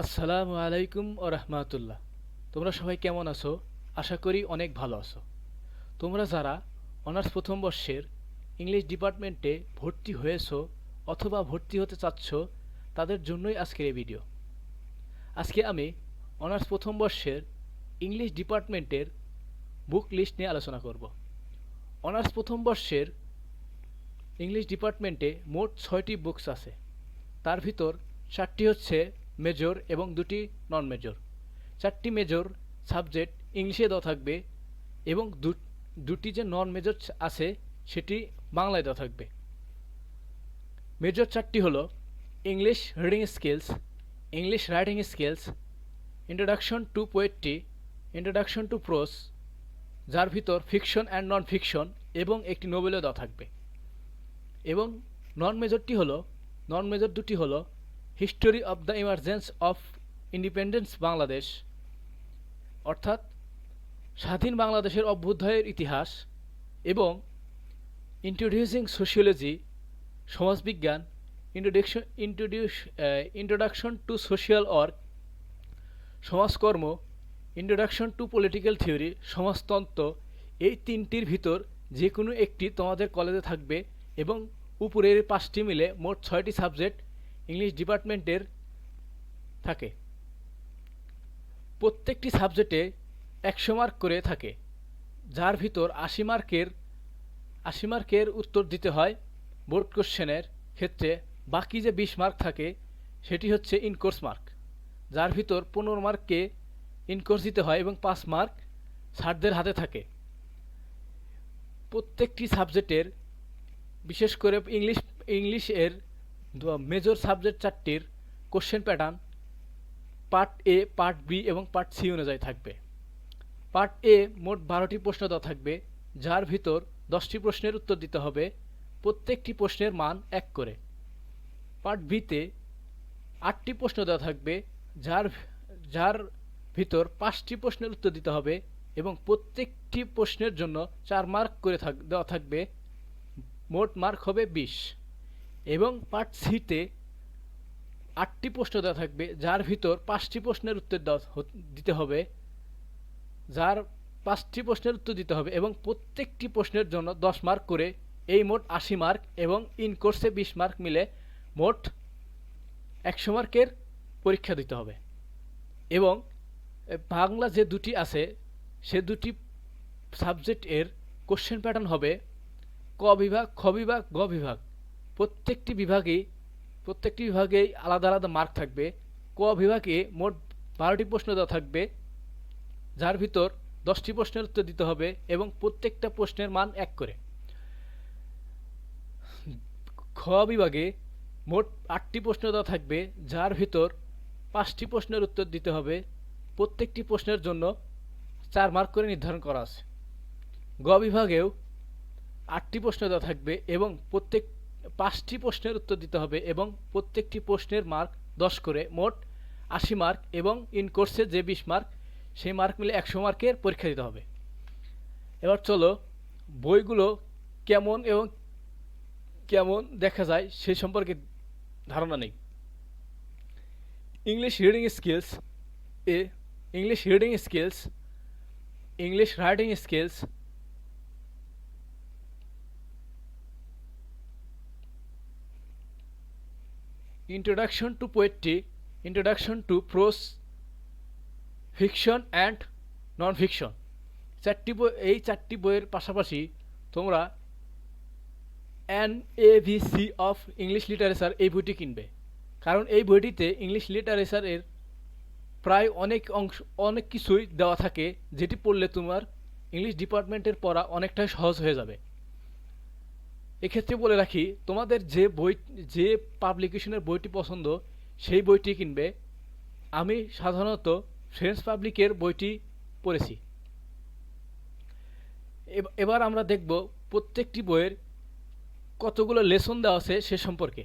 আসসালামু আলাইকুম ও রহমাতুল্লাহ। তোমরা সবাই কেমন আছো? আশা করি অনেক ভালো আছো। তোমরা যারা অনার্স প্রথম বর্ষের ইংলিশ ডিপার্টমেন্টে ভর্তি হয়েছো অথবা ভর্তি হতে চাচ্ছ, তাদের জন্যই আজকের এই ভিডিও। আজকে আমি অনার্স প্রথম বর্ষের ইংলিশ ডিপার্টমেন্টের বুক লিস্ট নিয়ে আলোচনা করব। অনার্স প্রথম বর্ষের ইংলিশ ডিপার্টমেন্টে মোট ছয়টি বুকস আছে। তার ভিতর চারটি হচ্ছে মেজর এবং দুটি নন মেজর চারটি মেজর সাবজেক্ট ইংলিশে দেওয়া থাকবে এবং দুটি যে নন মেজর আছে সেটি বাংলায় দেওয়া থাকবে। মেজর চারটি হলো English reading skills English writing skills introduction to poetry introduction to prose যার ভিতর ফিকশন অ্যান্ড নন ফিকশন এবং একটি নোবেলও দেওয়া থাকবে। এবং নন মেজরটি হলো নন মেজর দুটি হলো history of the emergence of independence Bangladesh, অর্থাৎ স্বাধীন বাংলাদেশের অভ্যুদয়ের ইতিহাস এবং ইন্ট্রোডিউসিং সোশিওলজি, সমাজবিজ্ঞান introduction introduce introduction to social work সমাজকর্ম, ইন্ট্রোডাকশন টু পলিটিক্যাল থিওরি, সমাজতন্ত্র, এই তিনটির ভিতর যে কোনো একটি তোমাদের কলেজে থাকবে এবং উপরের পাঁচটি মিলে মোট ছয়টি সাবজেক্ট ইংলিশ ডিপার্টমেন্টের থাকে। প্রত্যেকটি সাবজেক্টে একশো মার্ক করে থাকে, যার ভিতর আশি মার্কের আশি মার্কের উত্তর দিতে হয় বোর্ড কোশ্চেনের ক্ষেত্রে। বাকি যে বিশ মার্ক থাকে, সেটি হচ্ছে ইনকোর্স মার্ক, যার ভিতর পনেরো মার্ককে ইনকোর্স দিতে হয় এবং পাঁচ মার্ক স্যারদের হাতে থাকে। প্রত্যেকটি সাবজেক্টের, বিশেষ করে ইংলিশ ইংলিশের major subject চারটির question pattern part A part B এবং পার্ট সি অনুযায়ী থাকবে। পার্ট এ মোট বারোটি প্রশ্ন দেওয়া থাকবে, যার ভিতর দশটি প্রশ্নের উত্তর দিতে হবে, প্রত্যেকটি প্রশ্নের মান এক করে। পার্ট বিতে আটটি প্রশ্ন দেওয়া থাকবে, যার যার ভিতর পাঁচটি প্রশ্নের উত্তর দিতে হবে এবং প্রত্যেকটি প্রশ্নের জন্য চার মার্ক করে থাক, দেওয়া থাকবে। মোট মার্ক হবে বিশ। এবং পার্ট সিতে আটটি প্রশ্ন দেওয়া থাকবে, যার ভিতর পাঁচটি প্রশ্নের উত্তর দিতে হবে, যার পাঁচটি প্রশ্নের উত্তর দিতে হবে এবং প্রত্যেকটি প্রশ্নের জন্য দশ মার্ক করে এই মোট আশি মার্ক এবং ইন কোর্সে বিশ মার্ক মিলে মোট একশো মার্কের পরীক্ষা দিতে হবে। এবং বাংলা যে দুটি আছে, সে দুটি সাবজেক্ট এর কোশ্চেন প্যাটার্ন হবে ক বিভাগ, খ বিভাগ, গ বিভাগ। প্রত্যেকটি বিভাগে, প্রত্যেকটি বিভাগেই আলাদা আলাদা মার্ক থাকবে। ক বিভাগে মোট বারোটি প্রশ্ন দেওয়া থাকবে, যার ভিতর দশটি প্রশ্নের উত্তর দিতে হবে এবং প্রত্যেকটা প্রশ্নের মান এক করে। খ বিভাগে মোট আটটি প্রশ্ন দেওয়া থাকবে, যার ভিতর পাঁচটি প্রশ্নের উত্তর দিতে হবে। প্রত্যেকটি প্রশ্নের জন্য চার মার্ক করে নির্ধারণ করা আছে। গ বিভাগেও আটটি প্রশ্ন দেওয়া থাকবে এবং প্রত্যেক পাঁচটি প্রশ্নের উত্তর দিতে হবে এবং প্রত্যেকটি প্রশ্নের মার্ক দশ করে, মোট আশি মার্ক এবং ইন কোর্সে যে বিশ মার্ক সেই মার্ক মিলে একশো মার্কের পরীক্ষা দিতে হবে। এবার চলো, বইগুলো কেমন এবং কেমন দেখা যায় সেই সম্পর্কে ধারণা নেই। English reading skills A English reading skills English writing skills introduction to poetry introduction to prose fiction and non fiction চারটি বই, এই চারটি বইয়ের পাশাপাশি তোমরা N A V C of English literature এই বইটি কিনবে। কারণ এই বইটিতে ইংলিশ লিটারেচারের প্রায় অনেক অংশ, অনেক কিছুই দেওয়া থাকে, যেটি পড়লে তোমার ইংলিশ ডিপার্টমেন্টের পড়া অনেকটাই সহজ হয়ে যাবে। এক্ষেত্রে বলে রাখি, তোমাদের যে বই, যে পাবলিকেশনের বইটি পছন্দ, সেই বইটি কিনবে। আমি সাধারণত ফ্রেন্ডস পাবলিকের বইটি পড়েছি। এব- এবার আমরা দেখব প্রত্যেকটি বইয়ের কতগুলো লেসন দেওয়া আছে সে সম্পর্কে।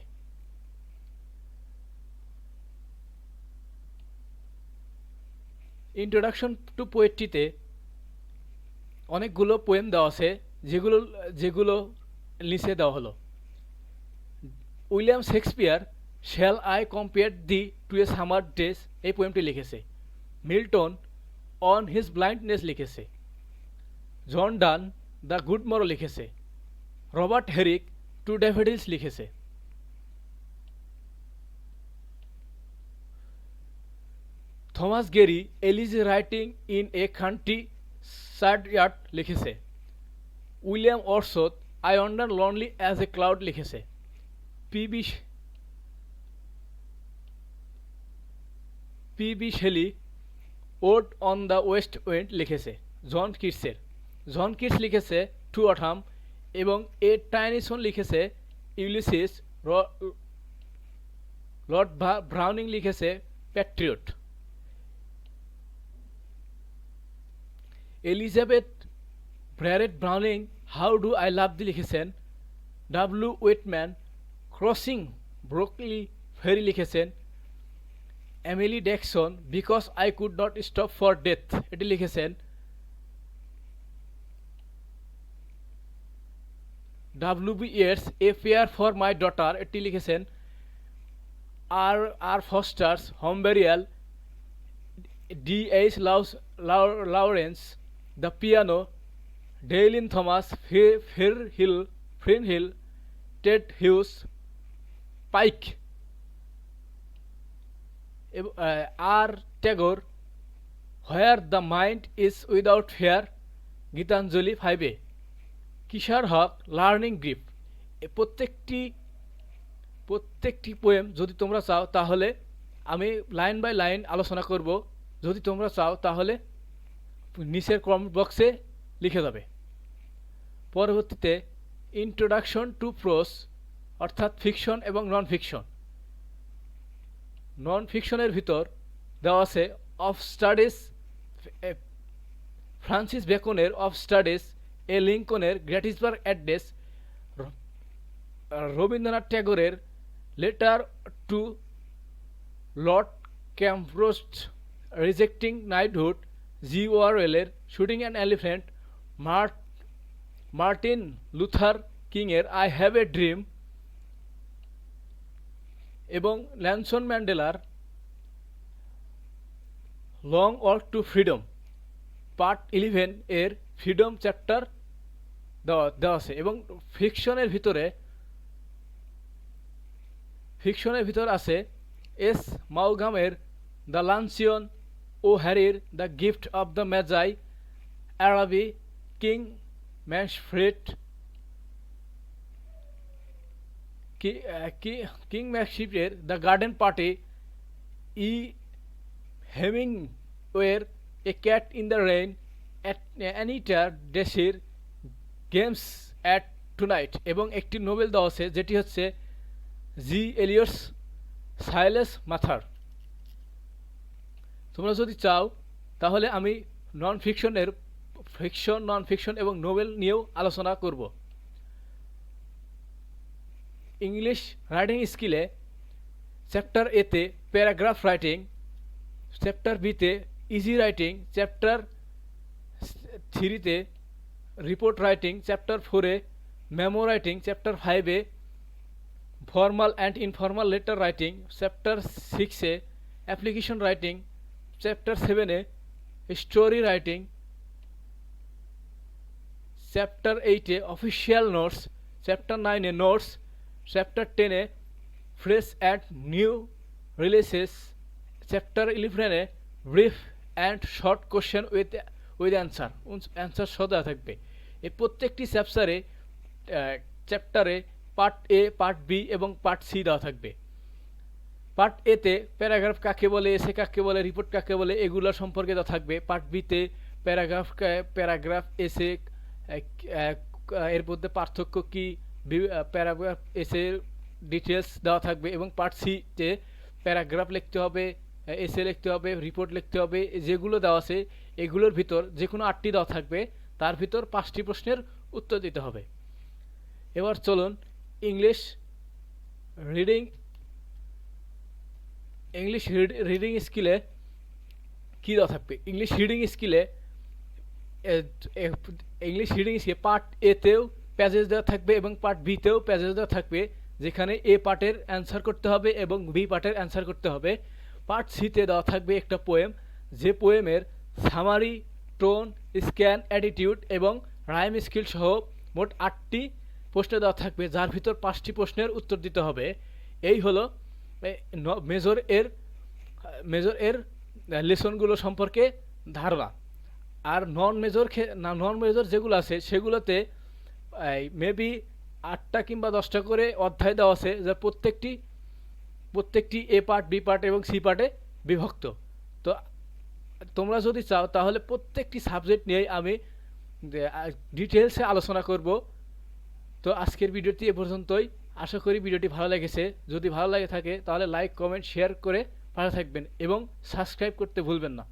ইন্ট্রোডাকশন টু পোয়েট্রিতে অনেকগুলো পোয়েম দেওয়া আছে, যেগুলো যেগুলো নিচে দেওয়া হলো। William Shakespeare, shall I compare thee to a summer days এই পোয়েমটি লিখেছে। মিল্টন অন হিজ ব্লাইন্ডনেস লিখেছে। জন ডান দ্য গুড মরো লিখেছে। রবার্ট হেরিক টু ডেভিডিলস লিখেছে। Thomas Gray elegy writing in a country churchyard লিখেছে। William Wordsworth I wandered lonely as a cloud লিখেছে। PB PB Shelley ode on the west wind লিখেছে, John কিটসের। John Keats লিখেছে two অঠাম এবং A Tennyson লিখেছে Ulysses Lord Browning লিখেছে Patriot. Elizabeth Barrett Browning how do I love thee লিখেছেন? W Whitman crossing Brooklyn ferry লিখেছেন। Emily Dickinson because I could not stop for death এটি লিখেছেন। W B Yeats a prayer for my daughter এটি লিখেছেন। R R Frost's home burial D H Lawrence Lawrence the piano Dylan Thomas fern hill fern hill Ted Hughes pike R Tagore where the mind is without fair Gitanjali ফাইভে কিশার হক learning grip প্রত্যেকটি প্রত্যেকটি poem যদি তোমরা চাও, তাহলে আমি line by line আলোচনা করব। যদি তোমরা চাও, তাহলে নিচের কমেন্ট বক্সে লিখে যাবে। পরবর্তীতে ইন্ট্রোডাকশন টু প্রোস অর্থাৎ ফিকশন এবং নন ফিকশন নন ফিকশনের ভিতর দেওয়া আছে অফ স্টাডিজ ফ্রান্সিস বেকনের অফ স্টাডিজ এ লিঙ্কনের গ্র্যাটিসবার্গ অ্যাড্রেস রবীন্দ্রনাথ ট্যাগোরের লেটার টু লর্ড ক্যাম্প্রোস্ট রিজেক্টিং নাইটহুড জি ওয়ারওয়েলের শুটিং অ্যান এলিফ্যান্ট মার্ট মার্টিন লুথার কিংয়ের আই হ্যাভ এ ড্রিম এবং ল্যানসন ম্যান্ডেলার long walk to freedom. Part eleven এর ফ্রিডম চ্যাপ্টার দেওয়া দেওয়া আছে এবং ফিকশনের ভিতরে, ফিকশনের ভিতর আছে এস মাউগামের দ্য লান্সিয়ন ও হ্যারির the gift of the Magi Araby king ম্যাশফ্রেড কিং ম্যাকশিপের দ্য গার্ডেন পার্টি ই হেমিং ওয়ের a cat in the rain Anita ডেসির games at tonight এবং একটি নোবেল দেওয়া আছে যেটি হচ্ছে জি এলিয়টস সাইলেস মাথার তোমরা যদি চাও, তাহলে আমি নন ফিকশনের ফিকশন নন ফিকশন এবং নোবেল নিয়েও আলোচনা করব। ইংলিশ রাইটিং স্কিলে চ্যাপ্টার এতে প্যারাগ্রাফ রাইটিং চ্যাপ্টার বিতে ইজি রাইটিং চ্যাপ্টার থ্রিতে রিপোর্ট রাইটিং চ্যাপ্টার ফোরে মেমো রাইটিং চ্যাপ্টার ফাইভে formal and informal letter writing chapter সিক্সে অ্যাপ্লিকেশন রাইটিং চ্যাপ্টার সেভেনে স্টোরি রাইটিং চ্যাপ্টার এইটে অফিসিয়াল নোটস চ্যাপ্টার নাইনে নোটস চ্যাপ্টার টেনে fresh and new releases chapter ইলেভেনে brief and short question with with answer answer সদা থাকবে। এই প্রত্যেকটি চ্যাপ্টারে চ্যাপ্টারে পার্ট এ পার্ট বি এবং পার্ট সি দেওয়া থাকবে। পার্ট এতে প্যারাগ্রাফ কাকে বলে এসে কাকে বলে রিপোর্ট কাকে বলে, এগুলো সম্পর্কে দেওয়া থাকবে। পার্ট বিতে প্যারাগ্রাফ প্যারাগ্রাফ এসে এর মধ্যে পার্থক্য কি? প্যারাগ্রাফ এসে ডিটেলস দেওয়া থাকবে এবং পার্ট সিতে প্যারাগ্রাফ লিখতে হবে এসে লিখতে হবে রিপোর্ট লিখতে হবে, যেগুলো দেওয়া আছে, এগুলোর ভিতর যে কোনো আটটি দেওয়া থাকবে, তার ভিতর পাঁচটি প্রশ্নের উত্তর দিতে হবে। এবার চলুন ইংলিশ রিডিং ইংলিশ রিডিং স্কিলে কী দেওয়া থাকবে? ইংলিশ রিডিং স্কিলে ইংলিশ রিডিং স্কিলে পার্ট এতেও প্যাজেজ দেওয়া থাকবে এবং পার্ট বিতেও প্যাজেজ দেওয়া থাকবে, যেখানে এ পার্টের অ্যান্সার করতে হবে এবং বি পার্টের অ্যান্সার করতে হবে। পার্ট সিতে দেওয়া থাকবে একটা পোয়েম যে পোয়েমের সামারি টোন স্ক্যান অ্যাটিটিউড এবং রাইম স্কিল সহ মোট আটটি প্রশ্ন দেওয়া থাকবে, যার ভিতর পাঁচটি প্রশ্নের উত্তর দিতে হবে। এই হলো মেজর এর মেজর এর লেসনগুলো সম্পর্কে ধারণা। আর নন মেজর না নন মেজর যেগুলো আছে, সেগুলোতে মেবি আটটা কিংবা দশটা করে অধ্যায় দেওয়া আছে, যা প্রত্যেকটি প্রত্যেকটি এ পার্ট বি পার্ট এবং সি পার্টে বিভক্ত। তো তোমরা যদি চাও, তাহলে প্রত্যেকটি সাবজেক্ট নিয়েই আমি ডিটেলসে আলোচনা করব। তো আজকের ভিডিওটি এ পর্যন্তই। আশা করি ভিডিওটি ভালো লেগেছে। যদি ভালো লাগে থাকে, তাহলে লাইক কমেন্ট শেয়ার করে ভালো থাকবেন এবং সাবস্ক্রাইব করতে ভুলবেন না।